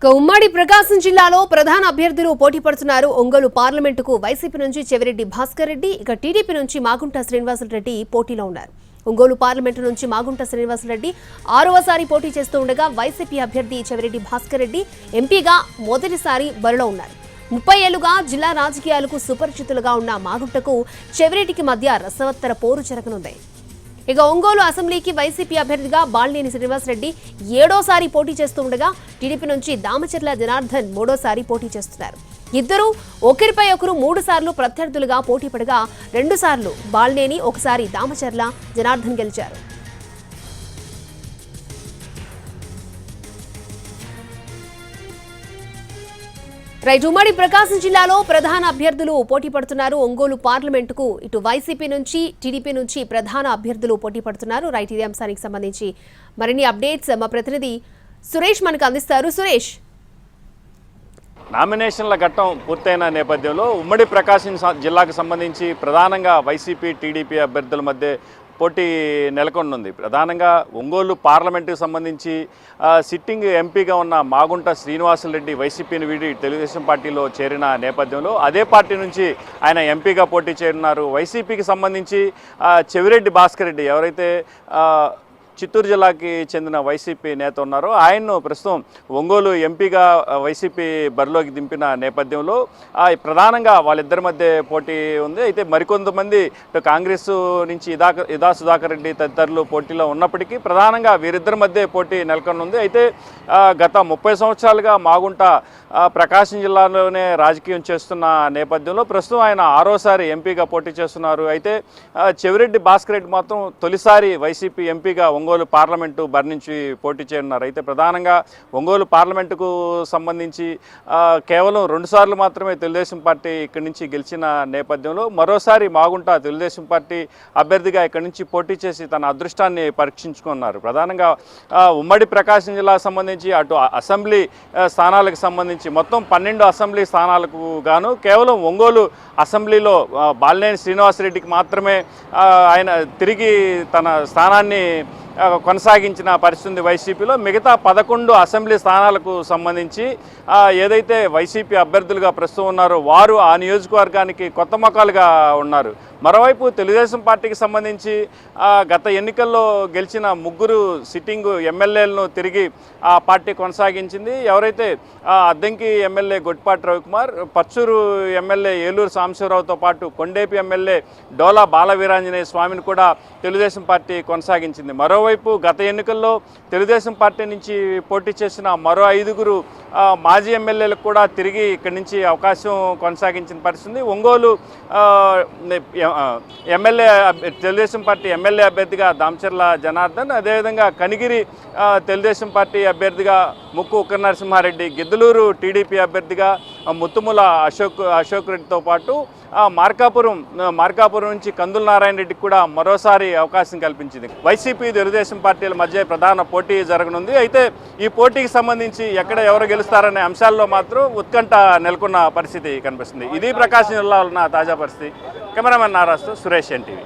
ఇక ఉమ్మడి ప్రకాశం జిల్లాలో ప్రధాన అభ్యర్థులు పోటీ పడుతున్నారు. ఒంగోలు పార్లమెంటుకు వైసీపీ నుంచి చెవిరెడ్డి భాస్కర్ రెడ్డి ఇక టీడీపీ నుంచి మాగుంట శ్రీనివాసరెడ్డి పోటీలో ఉన్నారు. ఒంగోలు పార్లమెంటు నుంచి మాగుంట శ్రీనివాసరెడ్డి ఆరవసారి పోటీ చేస్తూ ఉండగా వైసీపీ అభ్యర్థి చెవిరెడ్డి భాస్కర్ రెడ్డి ఎంపీగా మొదటిసారి బరిలో ఉన్నారు. ముప్పై ఏళ్ళుగా జిల్లా రాజకీయాలకు సుపరిచితులుగా ఉన్న మాగుంటకు చెవిరెడ్డికి మధ్య రసవత్తర పోరు జరగనుంది. ఇక ఒంగోలు అసెంబ్లీకి వైసీపీ అభ్యర్థిగా బాలినేని శ్రీనివాసరెడ్డి ఏడోసారి పోటీ చేస్తూ ఉండగా టీడీపీ నుంచి దామచర్ల జనార్దన్ మూడోసారి పోటీ చేస్తున్నారు. ఇద్దరు ఒకరిపై ఒకరు మూడు సార్లు ప్రత్యర్థులుగా పోటీ పడగా రెండుసార్లు బాలినేని ఒకసారి దామచర్ల జనార్దన్ గెలిచారు. రైట్ ఉమ్మడి ప్రకాశం జిల్లాలో ప్రధాన అభ్యర్థులు పోటీ పడుతున్నారు. ఒంగోలు పార్లమెంటుకు ఇటు వైసీపీ నుంచి టీడీపీ నుంచి ప్రధాన అభ్యర్థులు పోటీ పడుతున్నారు. రైట్ ఇదే అంశానికి సంబంధించి మరిన్ని అప్డేట్స్ మా ప్రతినిధి సురేష్ మనకు అందిస్తారు. సురేష్. నామినేషన్ల ఘట్టం పూర్తయిన నేపథ్యంలో ఉమ్మడి ప్రకాశం జిల్లాకు సంబంధించి ప్రధానంగా వైసీపీ టీడీపీ అభ్యర్థుల మధ్య పోటీ నెలకొనుంది. ప్రధానంగా ఒంగోలు పార్లమెంటుకు సంబంధించి సిట్టింగ్ ఎంపీగా ఉన్న మాగుంట శ్రీనివాసరెడ్డి వైసీపీని వీడి తెలుగుదేశం పార్టీలో చేరిన నేపథ్యంలో అదే పార్టీ నుంచి ఆయన ఎంపీగా పోటీ చేరినారు. వైసీపీకి సంబంధించి చెవిరెడ్డి భాస్కర్ రెడ్డి ఎవరైతే చిత్తూరు జిల్లాకి చెందిన వైసీపీ నేత ఉన్నారు. ఆయన్ను ప్రస్తుతం ఒంగోలు ఎంపీగా వైసీపీ బరిలోకి దింపిన నేపథ్యంలో ప్రధానంగా వాళ్ళిద్దరి మధ్య పోటీ ఉంది. అయితే మరికొంతమంది కాంగ్రెస్ నుంచి ఇదా ఇదా సుధాకర్ రెడ్డి తదితరులు పోటీలో ఉన్నప్పటికీ ప్రధానంగా వీరిద్దరి మధ్య పోటీ నెలకొనుంది. అయితే గత ముప్పై సంవత్సరాలుగా మాగుంట ప్రకాశం జిల్లాలోనే రాజకీయం చేస్తున్న నేపథ్యంలో ప్రస్తుతం ఆయన ఆరోసారి ఎంపీగా పోటీ చేస్తున్నారు. అయితే చెవిరెడ్డి భాస్కర్ రెడ్డి మాత్రం తొలిసారి వైసీపీ ఎంపీగా ఒంగోలు ఒంగోలు పార్లమెంటు బర్నించి పోటీ చేయనున్నారు. అయితే ప్రధానంగా ఒంగోలు పార్లమెంటుకు సంబంధించి కేవలం రెండుసార్లు మాత్రమే తెలుగుదేశం పార్టీ ఇక్కడి నుంచి గెలిచిన నేపథ్యంలో మరోసారి మాగుంట తెలుగుదేశం పార్టీ అభ్యర్థిగా ఇక్కడి నుంచి పోటీ చేసి తన అదృష్టాన్ని పరీక్షించుకున్నారు. ప్రధానంగా ఉమ్మడి ప్రకాశం జిల్లాకు సంబంధించి అటు అసెంబ్లీ స్థానాలకు సంబంధించి మొత్తం పన్నెండు అసెంబ్లీ స్థానాలకు గాను కేవలం ఒంగోలు అసెంబ్లీలో బాలినేని శ్రీనివాసరెడ్డికి మాత్రమే ఆయన తిరిగి తన స్థానాన్ని కొనసాగించిన పరిస్థితి ఉంది వైసీపీలో. మిగతా పదకొండు అసెంబ్లీ స్థానాలకు సంబంధించి ఏదైతే వైసీపీ అభ్యర్థులుగా ప్రస్తుతం ఉన్నారో వారు ఆ నియోజకవర్గానికి కొత్త మొక్కలుగా ఉన్నారు. మరోవైపు తెలుగుదేశం పార్టీకి సంబంధించి గత ఎన్నికల్లో గెలిచిన ముగ్గురు సిట్టింగ్ ఎమ్మెల్యేలను తిరిగి ఆ పార్టీ కొనసాగించింది. ఎవరైతే అద్దంకి ఎమ్మెల్యే గొట్టిపాటి రవికుమార్ పచ్చూరు ఎమ్మెల్యే ఏలూరు సాంబశివరావుతో పాటు కొండేపి ఎమ్మెల్యే డోలా బాలవీరాంజనేయ స్వామిని కూడా తెలుగుదేశం పార్టీ కొనసాగించింది. మరోవైపు గత ఎన్నికల్లో తెలుగుదేశం పార్టీ నుంచి పోటీ చేసిన మరో ఐదుగురు మాజీ ఎమ్మెల్యేలకు కూడా తిరిగి ఇక్కడి నుంచి అవకాశం కొనసాగించిన పరిస్థితి ఉంది. Ongole MLA Telugu Desam party MLA అభ్యర్థిగా దామచర్ల జనార్దన్ అదేవిధంగా కనిగిరి తెలుగుదేశం పార్టీ అభ్యర్థిగా ముక్కు ఉక్క నరసింహారెడ్డి గిద్దలూరు టీడీపీ అభ్యర్థిగా ముత్తుముల అశోక్ అశోక్ రెడ్డితో పాటు మార్కాపురం మార్కాపురం నుంచి కందుల నారాయణ రెడ్డికి కూడా మరోసారి అవకాశం కల్పించింది. వైసీపీ తెలుగుదేశం పార్టీల మధ్య ప్రధాన పోటీ జరగనుంది. అయితే ఈ పోటీకి సంబంధించి ఎక్కడ ఎవరు గెలుస్తారనే అంశాల్లో మాత్రం ఉత్కంఠ నెలకొన్న పరిస్థితి కనిపిస్తుంది. ఇది ప్రకాశం జిల్లాలో ఉన్న తాజా పరిస్థితి. కెమెరామెన్ నారాజుతో సురేష్ ఎన్టీవీ.